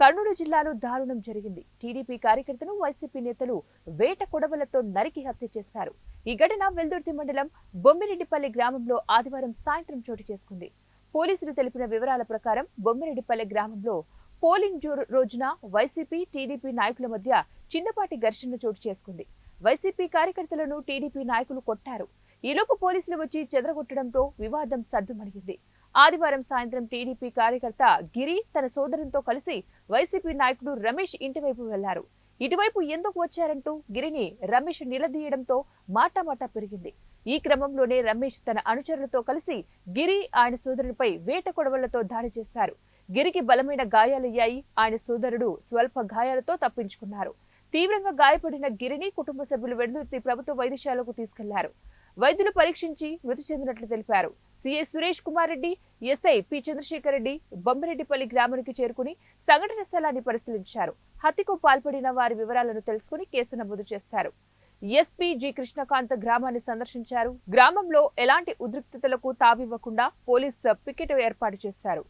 కర్నూలు జిల్లాలో దారుణం జరిగింది. టీడీపీ కార్యకర్తను వైసీపీ నేతలు వేట కొడవలతో నరికి హత్య చేశారు. ఈ ఘటన వెల్దుర్తి మండలం బొమ్మిరెడ్డిపల్లి గ్రామంలో ఆదివారం సాయంత్రం చోటు చేసుకుంది. పోలీసులు తెలిపిన వివరాల ప్రకారం బొమ్మిరెడ్డిపల్లి గ్రామంలో పోలింగ్ రోజున వైసీపీ టీడీపీ నాయకుల మధ్య చిన్నపాటి ఘర్షణ చోటు చేసుకుంది. వైసీపీ కార్యకర్తలను టీడీపీ నాయకులు కొట్టారు. ఈలోపు పోలీసులు వచ్చి చెదరగొట్టడంతో వివాదం సద్దుమణిగింది. ఆదివారం సాయంత్రం టీడీపీ కార్యకర్త గిరి తన సోదరునితో కలిసి వైసీపీ నాయకుడు రమేష్ ఇంటివైపు వెళ్ళారు. ఇటువైపు ఎందుకు వచ్చారంటూ గిరిని రమేష్ నిలదీయడంతో మాటామాటా పెరిగింది. ఈ క్రమంలోనే రమేష్ తన అనుచరులతో కలిసి గిరి ఆయన సోదరుడిపై వేట కొడవలతో దాడి చేశారు. గిరికి బలమైన గాయాలయ్యాయి. ఆయన సోదరుడు స్వల్ప గాయాలతో తప్పించుకున్నారు. తీవ్రంగా గాయపడిన గిరిని కుటుంబ సభ్యులు వెందుర్తి ప్రభుత్వ వైద్యశాలకు తీసుకెళ్ళారు. వైద్యులు పరీక్షించి మృతి చెందినట్లు తెలిపారు. CI Suresh Kumar Reddy SI P Chandrasekhar Reddy Bommireddypalli గ్రామానికి చేరుకుని సంఘటన స్థలాన్ని పరిశీలించారు. హత్యకు పాల్పడిన వారి వివరాలను తెలుసుకుని కేసు నమోదు చేస్తారు ఎస్పీ జి కృష్ణకాంత్ గ్రామాన్ని సందర్శించారు. గ్రామంలో ఎలాంటి ఉద్రిక్తతలకు తావివ్వకుండా పోలీస్ పికెట్ ఏర్పాటు చేశారు.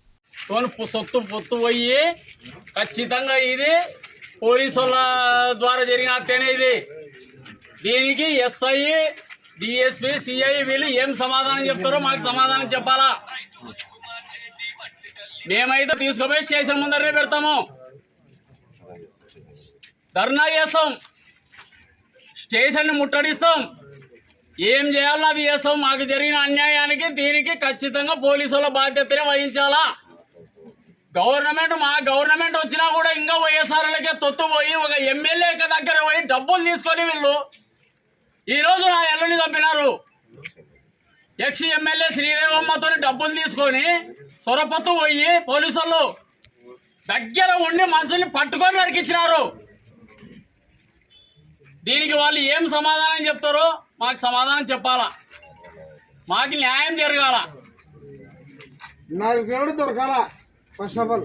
సొత్తు పొత్తు పోయి ఖచ్చితంగా ఇది పోలీసుల ద్వారా జరిగిన హత్యనే ఇది. దీనికి ఎస్ఐ డిఎస్పి సిఐ వీళ్ళు ఏం సమాధానం చెప్తారో మాకు సమాధానం చెప్పాలా? మేమైతే తీసుకుపోయి స్టేషన్ ముందరే పెడతాము. ధర్నా చేస్తాం. స్టేషన్ని ముట్టడిస్తాం. ఏం చేయాలో అది చేస్తాం. మాకు జరిగిన అన్యాయానికి దీనికి ఖచ్చితంగా పోలీసుల బాధ్యతనే వహించాలా? గవర్నమెంట్ మా గవర్నమెంట్ వచ్చినా కూడా ఇంకా వైఎస్ఆర్లకే తొత్తు పోయి ఒక ఎమ్మెల్యే దగ్గర పోయి డబ్బులు తీసుకొని వీళ్ళు ఈరోజు నా ఎల్లుని చంపినారు. ఎక్స్ ఎమ్మెల్యే శ్రీదేవమ్మతో డబ్బులు తీసుకొని సొరపత్తు పోయి పోలీసులు దగ్గర ఉండి మనుషుల్ని పట్టుకొని నరికించినారు దీనికి వాళ్ళు ఏం సమాధానం చెప్తారో మాకు సమాధానం చెప్పాలా. మాకు న్యాయం జరగాల. నాకు దొరకాల. First of all